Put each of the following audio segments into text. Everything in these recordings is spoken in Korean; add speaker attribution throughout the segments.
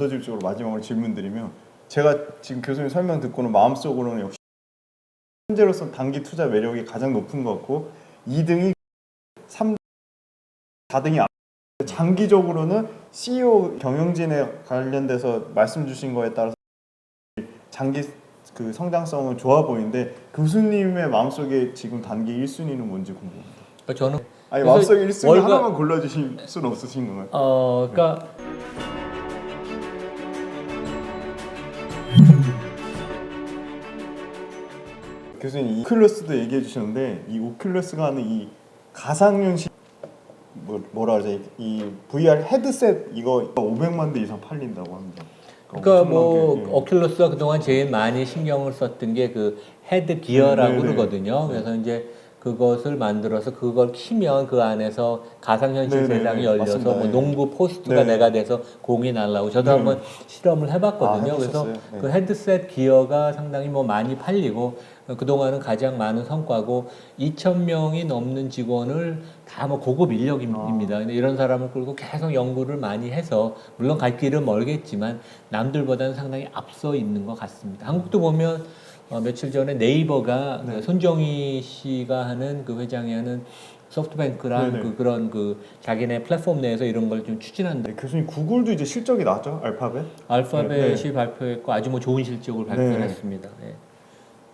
Speaker 1: 단도직입적으로 마지막으로 질문드리면 제가 지금 교수님 설명 듣고는 마음속으로는 역시 현재로서 단기 투자 매력이 가장 높은 것 같고 2등이 3 4등이 장기적으로는 CEO 경영진에 관련돼서 말씀 주신 거에 따라서 장기 그 성장성은 좋아 보이는데 교수님의 마음속에 지금 단기 1순위는 뭔지 궁금합니다.
Speaker 2: 그러니까 저는
Speaker 1: 아니 마음속에 1순위
Speaker 2: 월가-
Speaker 1: 하나만 골라주실 수는 없으신 건가요?
Speaker 2: 어 그러니까
Speaker 1: 교수님 이 오큘러스도 얘기해 주셨는데 이 오큘러스가 하는 이 가상현실 뭐, 뭐라 그러지 이 VR 헤드셋 이거 500만 대 이상 팔린다고 합니다.
Speaker 2: 그러니까 뭐
Speaker 1: 게, 예.
Speaker 2: 오큘러스가 그동안 제일 많이 신경을 썼던 게 그 헤드 기어라고
Speaker 1: 네, 네, 네.
Speaker 2: 그러거든요. 그래서 이제 그것을 만들어서 그걸 키면 그 안에서 가상현실
Speaker 1: 네, 네,
Speaker 2: 세상이
Speaker 1: 네.
Speaker 2: 열려서
Speaker 1: 맞습니다.
Speaker 2: 뭐
Speaker 1: 네.
Speaker 2: 농구 포스트가
Speaker 1: 네.
Speaker 2: 내가 돼서 공이 날라오고 저도
Speaker 1: 네.
Speaker 2: 한번 실험을 해봤거든요.
Speaker 1: 아,
Speaker 2: 그래서?
Speaker 1: 네.
Speaker 2: 그 헤드셋 기어가 상당히 뭐 많이 팔리고 그동안은 가장 많은 성과고 2천 명이 넘는 직원을 다 뭐 고급 인력입니다. 근데 이런 사람을 끌고 계속 연구를 많이 해서 물론 갈 길은 멀겠지만 남들보다는 상당히 앞서 있는 것 같습니다. 한국도 보면 어, 며칠 전에 네이버가
Speaker 1: 네.
Speaker 2: 그 손정희 씨가 하는 그 회장이 하는 소프트뱅크랑
Speaker 1: 네네.
Speaker 2: 그 그런 그 자기네 플랫폼 내에서 이런 걸 좀 추진한다.
Speaker 1: 네, 교수님 구글도 이제 실적이 나왔죠 알파벳?
Speaker 2: 알파벳이
Speaker 1: 네,
Speaker 2: 발표했고 아주 뭐 좋은 실적을
Speaker 1: 네.
Speaker 2: 했습니다. 네.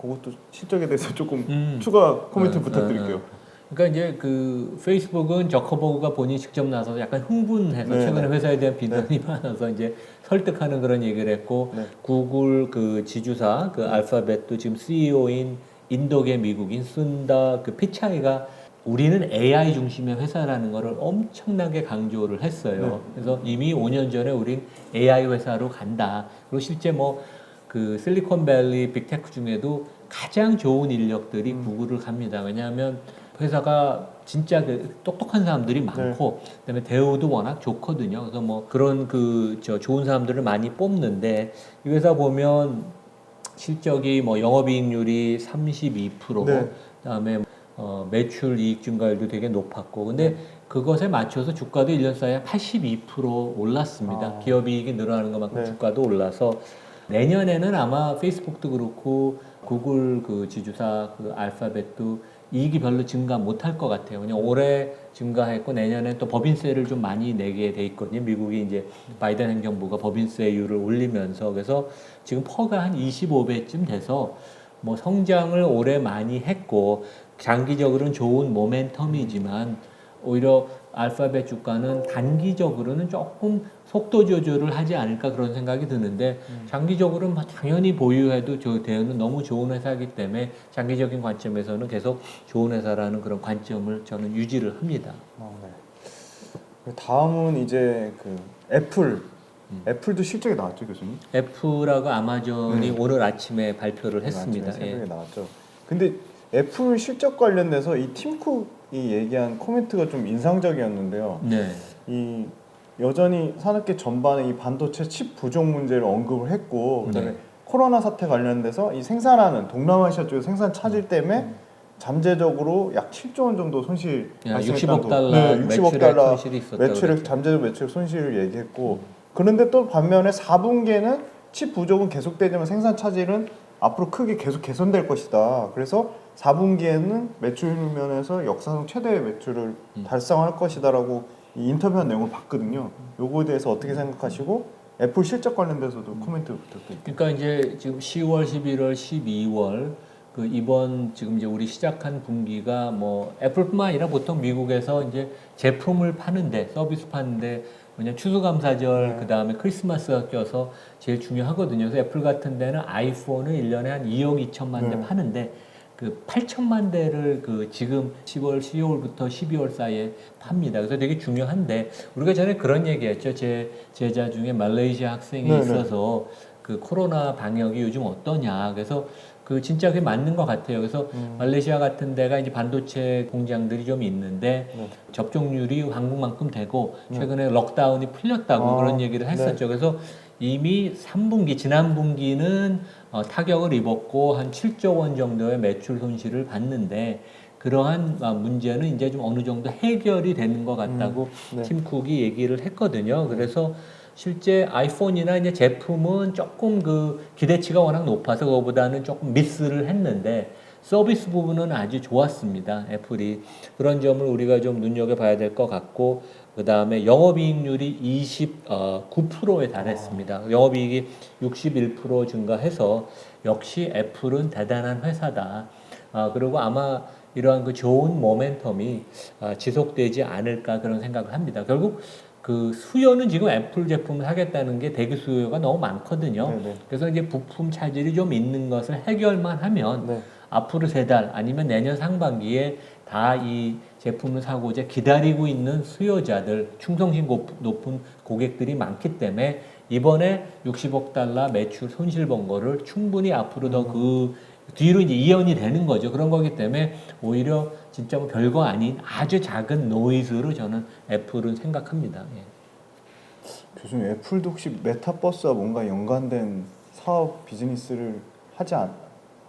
Speaker 1: 그것도 실적에 대해서 조금
Speaker 2: 음.
Speaker 1: 추가 코멘트
Speaker 2: 어,
Speaker 1: 부탁드릴게요.
Speaker 2: 어, 어. 그러니까 이제 그 페이스북은 저커버그가 본인이 직접 나서서 약간 흥분해서
Speaker 1: 네,
Speaker 2: 최근에
Speaker 1: 네.
Speaker 2: 회사에 대한 비난이 많아서 이제 설득하는 그런 얘기를 했고
Speaker 1: 네.
Speaker 2: 구글 그 지주사 그 알파벳도 지금 CEO인 인도계 미국인 순다 그 피차이가 우리는 AI 중심의 회사라는 거를 엄청나게 강조를 했어요.
Speaker 1: 네.
Speaker 2: 그래서 이미 5년 전에 우린 AI 회사로 간다. 그리고 실제 뭐 그 실리콘밸리 빅테크 중에도 가장 좋은 인력들이
Speaker 1: 음.
Speaker 2: 구글을 갑니다. 왜냐하면 회사가 진짜 그 똑똑한 사람들이 많고 그다음에 대우도 워낙 좋거든요. 그래서 뭐 그런 그 저 좋은 사람들을 많이 뽑는데 이 회사 보면 실적이 뭐 영업이익률이 32%
Speaker 1: 네.
Speaker 2: 그다음에 어, 매출 이익 증가율도 되게 높았고 근데 그것에 맞춰서 주가도 1년 사이에 82% 올랐습니다.
Speaker 1: 아.
Speaker 2: 기업 이익이 늘어나는 것만큼
Speaker 1: 네.
Speaker 2: 주가도 올라서 내년에는 아마 페이스북도 그렇고 구글 그 지주사 그 알파벳도 이익이 별로 증가 못할 것 같아요. 그냥 올해 증가했고 내년에 또 법인세를 좀 많이 내게 돼 있거든요. 미국이 이제 바이든 행정부가 법인세율을 올리면서 그래서 지금 퍼가 한 25배쯤 돼서 뭐 성장을 올해 많이 했고 장기적으로는 좋은 모멘텀이지만 오히려 알파벳 주가는 단기적으로는 조금 속도 조절을 하지 않을까 그런 생각이 드는데 장기적으로는 뭐 당연히 보유해도 저 대우는 너무 좋은 회사이기 때문에 장기적인 관점에서는 계속 좋은 회사라는 그런 관점을 저는 유지를 합니다.
Speaker 1: 어, 네. 다음은 이제 그 애플.
Speaker 2: 음.
Speaker 1: 애플도 실적이 나왔죠, 교수님?
Speaker 2: 애플하고 아마존이
Speaker 1: 네.
Speaker 2: 오늘 아침에 발표를 했습니다.
Speaker 1: 아침에
Speaker 2: 예.
Speaker 1: 나왔죠. 근데 애플 실적 관련돼서 이 팀쿡이 얘기한 코멘트가 좀 인상적이었는데요.
Speaker 2: 네.
Speaker 1: 이 여전히 산업계 전반에 이 반도체 칩 부족 문제를 언급을 했고 그다음에
Speaker 2: 네.
Speaker 1: 코로나 사태 관련돼서 이 생산하는 동남아시아 쪽에 생산 차질 때문에
Speaker 2: 음.
Speaker 1: 잠재적으로 약 7조 원 정도 손실
Speaker 2: 야,
Speaker 1: 발생했다고.
Speaker 2: 60억 달러
Speaker 1: 네, 60억
Speaker 2: 매출액
Speaker 1: 달러 매출액. 잠재적 매출 손실을 얘기했고 그런데 또 반면에 4분기에는 칩 부족은 계속되지만 생산 차질은 앞으로 크게 계속 개선될 것이다. 그래서 4분기에는 매출 면에서 역사상 최대의 매출을
Speaker 2: 음.
Speaker 1: 달성할 것이다라고 이 인터뷰한 내용을 봤거든요. 요거에 대해서 어떻게 생각하시고 애플 실적 관련돼서도 코멘트 부탁드릴게요.
Speaker 2: 그러니까 이제 지금 10월, 11월, 12월 그 이번 지금 이제 우리 시작한 분기가 뭐 애플뿐만 아니라 보통 미국에서 이제 제품을 파는데 서비스 파는데 뭐냐 추수감사절
Speaker 1: 네.
Speaker 2: 그 다음에 크리스마스가 껴서 제일 중요하거든요. 그래서 애플 같은 데는 아이폰을 1년에 한 2억 2천만 대
Speaker 1: 네.
Speaker 2: 파는데 그 8천만 대를 그 지금 10월, 10월부터 12월 사이에 팝니다. 그래서 되게 중요한데 우리가 전에 그런 얘기했죠. 제 제자 중에 말레이시아 학생이
Speaker 1: 네, 네.
Speaker 2: 있어서 그 코로나 방역이 요즘 어떠냐. 그래서 그 진짜 그게 맞는 것 같아요. 그래서
Speaker 1: 음.
Speaker 2: 말레이시아 같은 데가 이제 반도체 공장들이 좀 있는데
Speaker 1: 네.
Speaker 2: 접종률이 한국만큼 되고
Speaker 1: 네.
Speaker 2: 최근에 럭다운이 풀렸다고
Speaker 1: 아,
Speaker 2: 그런 얘기를
Speaker 1: 네.
Speaker 2: 했었죠. 그래서 이미 3분기 지난 분기는 어, 타격을 입었고 한 7조 원 정도의 매출 손실을 봤는데 그러한 아, 문제는 이제 좀 어느 정도 해결이 되는 것 같다고
Speaker 1: 네.
Speaker 2: 팀 쿡이 얘기를 했거든요. 그래서 실제 아이폰이나 이제 제품은 조금 그 기대치가 워낙 높아서 그거보다는 조금 미스를 했는데 서비스 부분은 아주 좋았습니다. 애플이 그런 점을 우리가 좀 눈여겨 봐야 될 것 같고 그 다음에 영업이익률이 29%에 달했습니다. 영업이익이 61% 증가해서 역시 애플은 대단한 회사다. 아, 그리고 아마 이러한 그 좋은 모멘텀이 아, 지속되지 않을까 그런 생각을 합니다. 결국 그 수요는 지금 애플 제품을 하겠다는 게 대기 수요가 너무 많거든요.
Speaker 1: 네네.
Speaker 2: 그래서 이제 부품 차질이 좀 있는 것을 해결만 하면
Speaker 1: 네.
Speaker 2: 앞으로 세 달 아니면 내년 상반기에 다 이 제품을 사고자 기다리고 있는 수요자들 충성심 고- 높은 고객들이 많기 때문에 이번에 60억 달러 매출 손실 본 거를 충분히 앞으로 더그 뒤로 이제 이연이 되는 거죠. 그런 거기 때문에 오히려 진짜 뭐 별거 아닌 아주 작은 노이즈로 저는 애플은 생각합니다. 예.
Speaker 1: 교수님 애플도 혹시 메타버스와 뭔가 연관된 사업 비즈니스를 하지 않?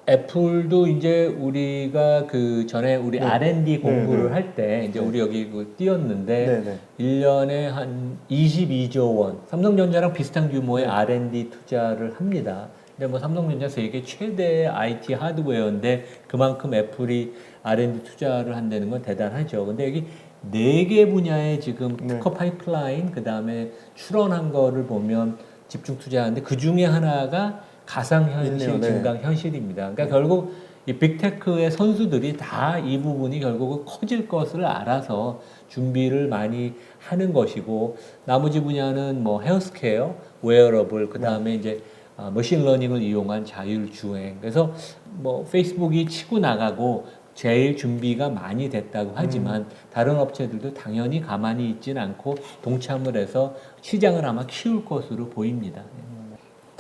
Speaker 2: 애플도 이제 우리가 그 전에 우리
Speaker 1: 네.
Speaker 2: R&D 공부를
Speaker 1: 네, 네.
Speaker 2: 할때 이제
Speaker 1: 네.
Speaker 2: 우리 여기 그 띄었는데
Speaker 1: 네 네.
Speaker 2: 1년에 한 22조 원, 삼성전자랑 비슷한 규모의
Speaker 1: 네.
Speaker 2: R&D 투자를 합니다. 근데 뭐 삼성전자 세계 최대 IT 하드웨어인데 그만큼 애플이 R&D 투자를 한다는 건 대단하죠. 근데 여기 네 개 분야에 지금
Speaker 1: 네.
Speaker 2: 특허 파이프라인 그다음에 출원한 거를 보면 집중 투자하는데 그 중에 하나가 가상현실
Speaker 1: 네.
Speaker 2: 증강 현실입니다. 그러니까 결국 이 빅테크의 선수들이 다 이 부분이 결국은 커질 것을 알아서 준비를 많이 하는 것이고 나머지 분야는 뭐 헬스케어, 웨어러블 그 다음에 이제 아, 머신러닝을 이용한 자율 주행. 그래서 뭐 페이스북이 치고 나가고 제일 준비가 많이 됐다고 하지만 다른 업체들도 당연히 가만히 있지는 않고 동참을 해서 시장을 아마 키울 것으로 보입니다.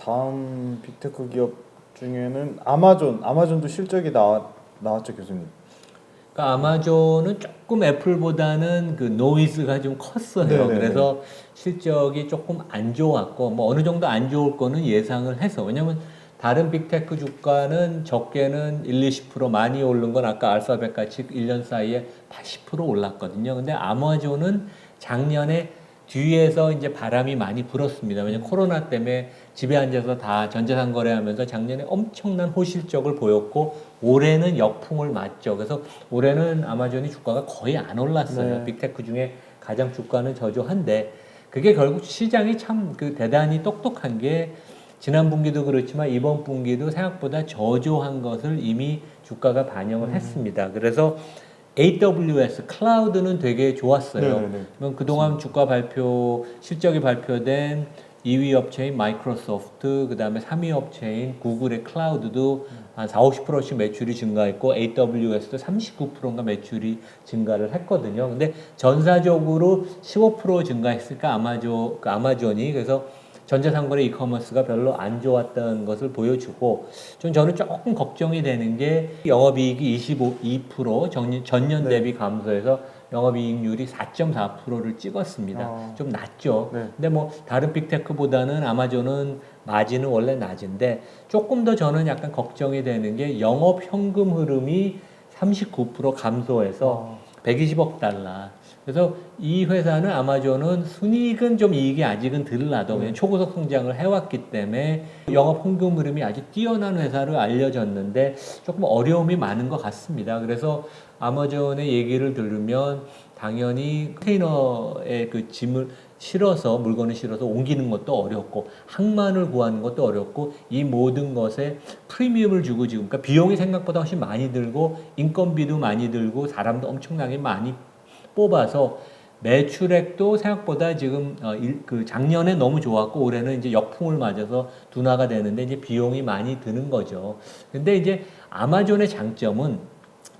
Speaker 1: 다음 빅테크 기업 중에는 아마존, 아마존도 실적이 나왔 나왔죠 교수님.
Speaker 2: 그러니까 아마존은 조금 애플보다는 그 노이즈가 좀 컸어요.
Speaker 1: 네네네.
Speaker 2: 그래서 실적이 조금 안 좋았고 뭐 어느 정도 안 좋을 거는 예상을 해서 왜냐면 다른 빅테크 주가는 적게는 1, 20% 많이 오른 건 아까 알파벳 같이 1년 사이에 80% 올랐거든요. 근데 아마존은 작년에 뒤에서 이제 바람이 많이 불었습니다. 왜냐면 코로나 때문에 집에 앉아서 다 전재산 거래하면서 작년에 엄청난 호실적을 보였고 올해는 역풍을 맞죠. 그래서 올해는 아마존이 주가가 거의 안 올랐어요.
Speaker 1: 네.
Speaker 2: 빅테크 중에 가장 주가는 저조한데 그게 결국 시장이 참 그 대단히 똑똑한 게 지난 분기도 그렇지만 이번 분기도 생각보다 저조한 것을 이미 주가가 반영을
Speaker 1: 음.
Speaker 2: 했습니다. 그래서 AWS 클라우드는 되게 좋았어요.
Speaker 1: 네네네.
Speaker 2: 그러면 그동안 주가 발표 실적이 발표된 2위 업체인 마이크로소프트, 그 다음에 3위 업체인 구글의 클라우드도 한 4, 50%씩 매출이 증가했고 AWS도 39%인가 매출이 증가를 했거든요. 근데 전사적으로 15% 증가했으니까 아마존 그 아마존이 그래서 전자상거래 이커머스가 별로 안 좋았던 것을 보여주고 좀 저는 조금 걱정이 되는 게 영업이익이 25, 2% 전년, 전년
Speaker 1: 네.
Speaker 2: 대비 감소해서 영업이익률이 4.4%를 찍었습니다.
Speaker 1: 아.
Speaker 2: 좀 낮죠.
Speaker 1: 네.
Speaker 2: 근데 뭐 다른 빅테크보다는 아마존은 마진은 원래 낮은데 조금 더 저는 약간 걱정이 되는 게 영업 현금 흐름이 39% 감소해서
Speaker 1: 아.
Speaker 2: 120억 달러. 그래서 이 회사는 아마존은 순이익은 좀 이익이 아직은 덜 나도 그냥 초고속 성장을 해왔기 때문에 영업 현금 흐름이 아주 뛰어난 회사로 알려졌는데 조금 어려움이 많은 것 같습니다. 그래서 아마존의 얘기를 들으면 당연히 컨테이너에 그 짐을 실어서 물건을 실어서 옮기는 것도 어렵고 항만을 구하는 것도 어렵고 이 모든 것에 프리미엄을 주고 지금 그러니까 비용이 생각보다 훨씬 많이 들고 인건비도 많이 들고 사람도 엄청나게 많이 뽑아서 매출액도 생각보다 지금 어, 일, 그 작년에 너무 좋았고 올해는 이제 역풍을 맞아서 둔화가 되는데 이제 비용이 많이 드는 거죠. 근데 이제 아마존의 장점은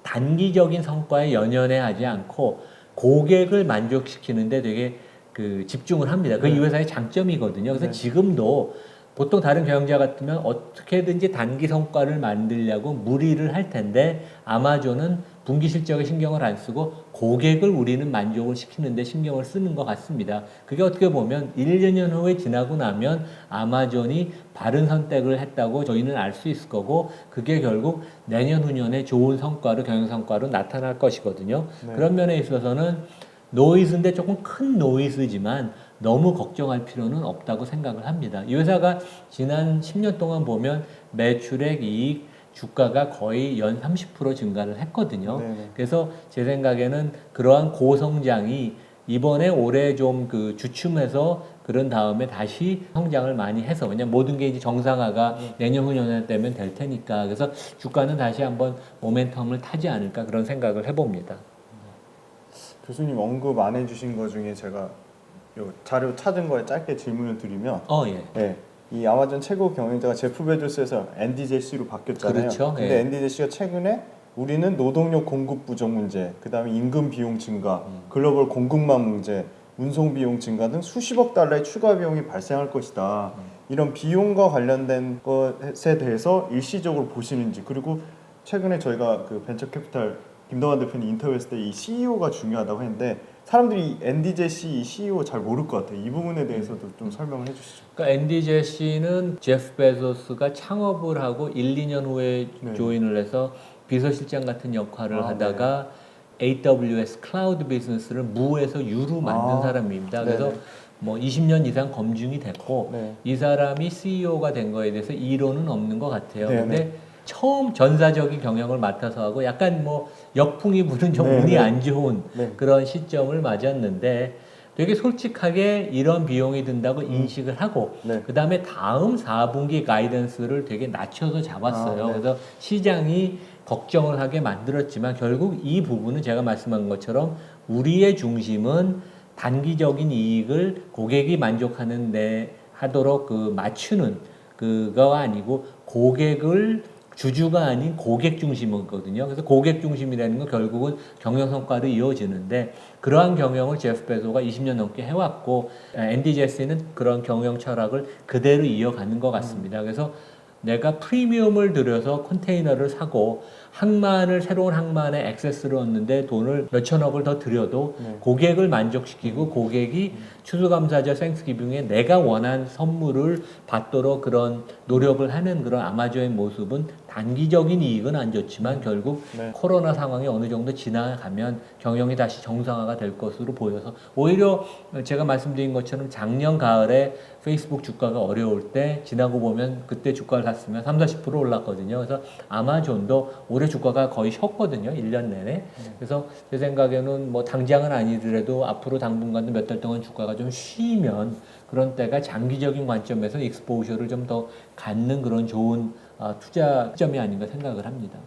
Speaker 2: 단기적인 성과에 연연해 하지 않고 고객을 만족시키는데 되게 그 집중을 합니다. 그이
Speaker 1: 네.
Speaker 2: 회사의 장점이거든요. 그래서
Speaker 1: 네.
Speaker 2: 지금도 보통 다른 경영자 같으면 어떻게든지 단기 성과를 만들려고 무리를 할 텐데 아마존은 분기 실적에 신경을 안 쓰고 고객을 우리는 만족을 시키는데 신경을 쓰는 것 같습니다. 그게 어떻게 보면 1, 2년 후에 지나고 나면 아마존이 바른 선택을 했다고 저희는 알 수 있을 거고 그게 결국 내년 후년에 좋은 성과로 경영 성과로 나타날 것이거든요.
Speaker 1: 네.
Speaker 2: 그런 면에 있어서는 노이즈인데 조금 큰 노이즈지만 너무 걱정할 필요는 없다고 생각을 합니다. 이 회사가 지난 10년 동안 보면 매출액, 이익, 주가가 거의 연 30% 증가를 했거든요.
Speaker 1: 네네.
Speaker 2: 그래서 제 생각에는 그러한 고성장이 이번에 올해 좀 그 주춤해서 그런 다음에 다시 성장을 많이 해서 왜냐면 모든 게 이제 정상화가 내년 후년 되면 될 테니까 그래서 주가는 다시 한번 모멘텀을 타지 않을까 그런 생각을 해봅니다.
Speaker 1: 교수님 언급 안 해주신 것 중에 제가 요 자료 찾은 거에 짧게 질문을 드리면
Speaker 2: 어 예.
Speaker 1: 네, 이 아마존 최고 경영자가 제프 베조스에서 앤디 제시로 바뀌었잖아요.
Speaker 2: 그렇죠.
Speaker 1: 근데
Speaker 2: 예.
Speaker 1: 앤디 제시가 최근에 우리는 노동력 공급 부족 문제, 그다음에 임금 비용 증가,
Speaker 2: 음.
Speaker 1: 글로벌 공급망 문제, 운송 비용 증가 등 수십억 달러의 추가 비용이 발생할 것이다.
Speaker 2: 음.
Speaker 1: 이런 비용과 관련된 것에 대해서 일시적으로 보시는지 그리고 최근에 저희가 그 벤처 캐피탈 김동완 대표님 인터뷰했을 때 이 CEO가 중요하다고 했는데 사람들이 이 CEO 잘 모를 것 같아요. 이 부분에 대해서도 좀 설명을 해주시죠.
Speaker 2: 그러니까 제시는 제프 베조스가 창업을 하고 1, 2년 후에
Speaker 1: 네.
Speaker 2: 조인을 해서 비서실장 같은 역할을
Speaker 1: 아,
Speaker 2: 하다가 AWS 클라우드 비즈니스를 무에서 유로 만든
Speaker 1: 아,
Speaker 2: 사람입니다. 그래서
Speaker 1: 네네.
Speaker 2: 뭐 20년 이상 검증이 됐고
Speaker 1: 네.
Speaker 2: 이 사람이 CEO가 된 거에 대해서 이론은 없는 것 같아요.
Speaker 1: 네네.
Speaker 2: 근데 처음 전사적인 경영을 맡아서 하고 약간 뭐 역풍이 부는 좀. 운이 안 좋은
Speaker 1: 네.
Speaker 2: 그런 시점을 맞았는데 되게 솔직하게 이런 비용이 든다고 인식을 하고
Speaker 1: 네.
Speaker 2: 그 다음에 다음 4분기 가이던스를 되게 낮춰서 잡았어요.
Speaker 1: 아, 네.
Speaker 2: 그래서 시장이 걱정을 하게 만들었지만 결국 이 부분은 제가 말씀한 것처럼 우리의 중심은 단기적인 이익을 고객이 만족하는 데 하도록 그 맞추는 그거가 아니고 고객을 주주가 아닌 고객 중심이거든요. 그래서 고객 중심이라는 건 결국은 경영 성과로 이어지는데 그러한 경영을 제프 베소가 20년 넘게 해왔고 앤디 제시는 그런 경영 철학을 그대로 이어가는 것 같습니다. 그래서 내가 프리미엄을 들여서 컨테이너를 사고 항만을 새로운 항만에 액세스를 얻는데 돈을 몇 천억을 더 들여도
Speaker 1: 네.
Speaker 2: 고객을 만족시키고 고객이 추수감사절 생스기빙에 내가 원한 선물을 받도록 그런 노력을 하는 그런 아마존의 모습은 단기적인 이익은 안 좋지만 결국
Speaker 1: 네.
Speaker 2: 코로나 상황이 어느 정도 지나가면 경영이 다시 정상화가 될 것으로 보여서 오히려 제가 말씀드린 것처럼 작년 가을에 페이스북 주가가 어려울 때 지나고 보면 그때 주가를 샀으면 3, 40% 올랐거든요. 그래서 아마존도 올해 주가가 거의 쉬었거든요. 1년 내내. 그래서 제 생각에는 뭐 당장은 아니더라도 앞으로 당분간도 몇 달 동안 주가가 좀 쉬면 그런 때가 장기적인 관점에서 익스포저를 좀 더 갖는 그런 좋은 아, 투자 점이 아닌가 생각을 합니다.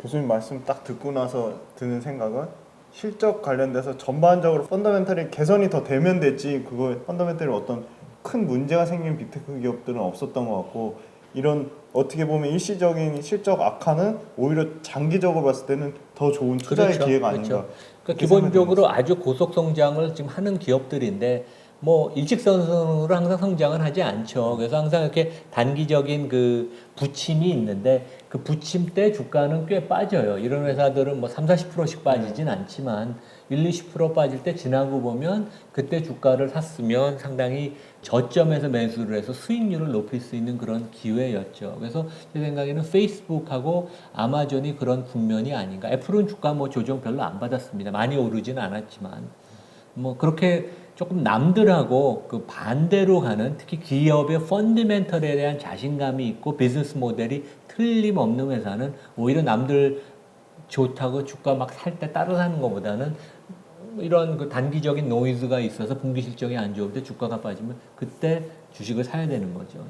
Speaker 1: 교수님 말씀 딱 듣고 나서 드는 생각은 실적 관련돼서 전반적으로 펀더멘털이 개선이 더 되면 됐지 그거 펀더멘털이 어떤 큰 문제가 생긴 빅테크 기업들은 없었던 것 같고 이런 어떻게 보면 일시적인 실적 악화는 오히려 장기적으로 봤을 때는 더 좋은 투자의
Speaker 2: 그렇죠.
Speaker 1: 기회가
Speaker 2: 그렇죠.
Speaker 1: 아닌가
Speaker 2: 그러니까
Speaker 1: 그렇게
Speaker 2: 기본적으로 아주 고속 성장을 지금 하는 기업들인데 뭐 일직선으로 항상 성장을 하지 않죠. 그래서 항상 이렇게 단기적인 그 부침이 있는데 그 부침 때 주가는 꽤 빠져요. 이런 회사들은 뭐 3, 40%씩 빠지진 않지만 1, 20% 빠질 때 지나고 보면 그때 주가를 샀으면 상당히 저점에서 매수를 해서 수익률을 높일 수 있는 그런 기회였죠. 그래서 제 생각에는 페이스북하고 아마존이 그런 국면이 아닌가. 애플은 주가 뭐 조정 별로 안 받았습니다. 많이 오르진 않았지만 뭐 그렇게 조금 남들하고 그 반대로 가는 특히 기업의 펀드멘털에 대한 자신감이 있고 비즈니스 모델이 틀림없는 회사는 오히려 남들 좋다고 주가 막 살 때 따라 사는 것보다는 이런 그 단기적인 노이즈가 있어서 분기 실적이 안 좋을 때 주가가 빠지면 그때 주식을 사야 되는 거죠.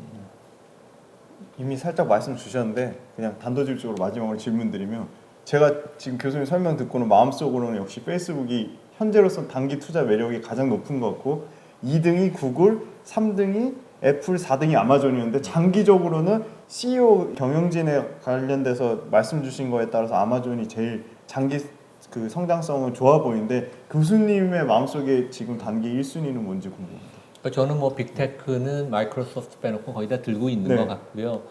Speaker 1: 이미 살짝 말씀 주셨는데 그냥 단도직입적으로 마지막으로 질문드리면 제가 지금 교수님 설명 듣고는 마음속으로는 역시 페이스북이 현재로서 단기 투자 매력이 가장 높은 것 같고 2등이 구글, 3등이 애플, 4등이 아마존이었는데 장기적으로는 CEO 경영진에 관련돼서 말씀 주신 거에 따라서 아마존이 제일 장기 그 성장성은 좋아 보이는데 교수님의 마음속에 지금 단기 1순위는 뭔지 궁금합니다.
Speaker 2: 그러니까 저는 뭐 빅테크는 마이크로소프트 빼놓고 거의 다 들고 있는
Speaker 1: 네.
Speaker 2: 것 같고요.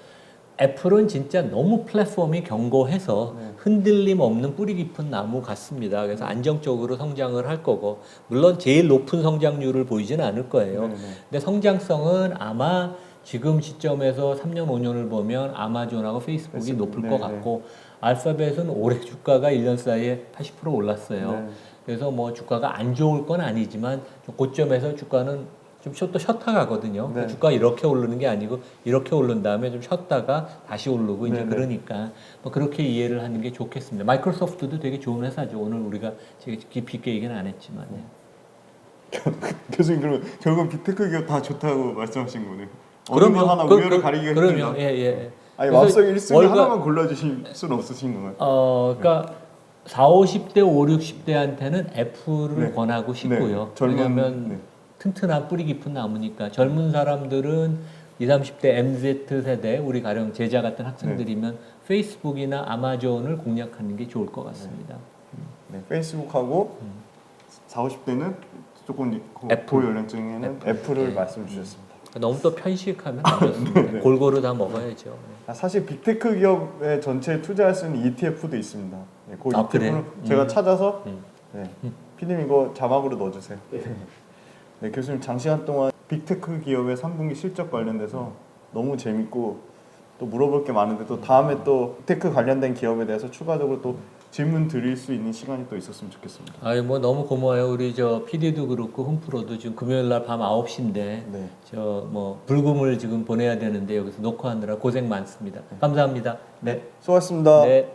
Speaker 2: 애플은 진짜 너무 플랫폼이 견고해서
Speaker 1: 네.
Speaker 2: 흔들림 없는 뿌리 깊은 나무 같습니다. 그래서 안정적으로 성장을 할 거고 물론 제일 높은 성장률을 보이지는 않을 거예요.
Speaker 1: 네, 네.
Speaker 2: 근데 성장성은 아마 지금 시점에서 3년 5년을 보면 아마존하고 페이스북이
Speaker 1: 페이스북,
Speaker 2: 높을
Speaker 1: 네,
Speaker 2: 것
Speaker 1: 네.
Speaker 2: 같고 알파벳은 올해 주가가 1년 사이에 80% 올랐어요.
Speaker 1: 네.
Speaker 2: 그래서 뭐 주가가 안 좋을 건 아니지만 좀 고점에서 주가는 좀 쉬- 또 쉬었다 가거든요.
Speaker 1: 네.
Speaker 2: 주가 이렇게 오르는 게 아니고 이렇게 오른 다음에 좀 쉬었다가 다시 오르고 이제
Speaker 1: 네, 네.
Speaker 2: 그러니까 뭐 그렇게 이해를 하는 게 좋겠습니다. 마이크로소프트도 되게 좋은 회사죠. 오늘 우리가 깊이 있게 얘기는 안 했지만. 예.
Speaker 1: 교수님 그러면 결국은 빅테크 기업 다 좋다고 말씀하신 거네요. 어느 거 하나
Speaker 2: 그-
Speaker 1: 우열을
Speaker 2: 그-
Speaker 1: 가리기가
Speaker 2: 그럼요.
Speaker 1: 힘들다.
Speaker 2: 예, 예.
Speaker 1: 아니 마음속에 1순위
Speaker 2: 월가-
Speaker 1: 하나만 골라주실 수는 없으신 건가요?
Speaker 2: 어, 그러니까 4, 50대, 5, 60대한테는 애플을
Speaker 1: 네.
Speaker 2: 권하고 싶고요.
Speaker 1: 네, 젊은-
Speaker 2: 왜냐하면
Speaker 1: 네.
Speaker 2: 튼튼한 뿌리 깊은 나무니까 젊은 사람들은 20, 30대 MZ 세대 우리 가령 제자 같은 학생들이면
Speaker 1: 네.
Speaker 2: 페이스북이나 아마존을 공략하는 게 좋을 것 같습니다.
Speaker 1: 네, 페이스북하고 4, 50대는 조금 고-
Speaker 2: 음. 애플.
Speaker 1: 고연령층에는 애플을
Speaker 2: 네.
Speaker 1: 말씀 주셨습니다.
Speaker 2: 너무 또 편식하면 안 좋습니다.
Speaker 1: 네.
Speaker 2: 골고루 다 먹어야죠.
Speaker 1: 아, 사실 빅테크 기업의 전체에 투자할 수 있는 ETF도 있습니다. 네, 그
Speaker 2: 아,
Speaker 1: ETF는
Speaker 2: 그래요?
Speaker 1: 제가
Speaker 2: 음.
Speaker 1: 찾아서
Speaker 2: 음.
Speaker 1: 네. 피디님 이거 자막으로 넣어주세요. 네, 교수님 장시간 동안 빅테크 기업의 3분기 실적 관련돼서 너무 재밌고 또 물어볼 게 많은데 또 다음에 또 빅테크 관련된 기업에 대해서 추가적으로 또 질문 드릴 수 있는 시간이 또 있었으면 좋겠습니다.
Speaker 2: 아유 뭐 너무 고마워요. 우리 저 PD도 그렇고 홈프로도 지금 금요일 날 밤 9시인데
Speaker 1: 네.
Speaker 2: 저 뭐 불금을 지금 보내야 되는데 여기서 녹화하느라 고생 많습니다. 감사합니다. 네.
Speaker 1: 수고하셨습니다.
Speaker 2: 네.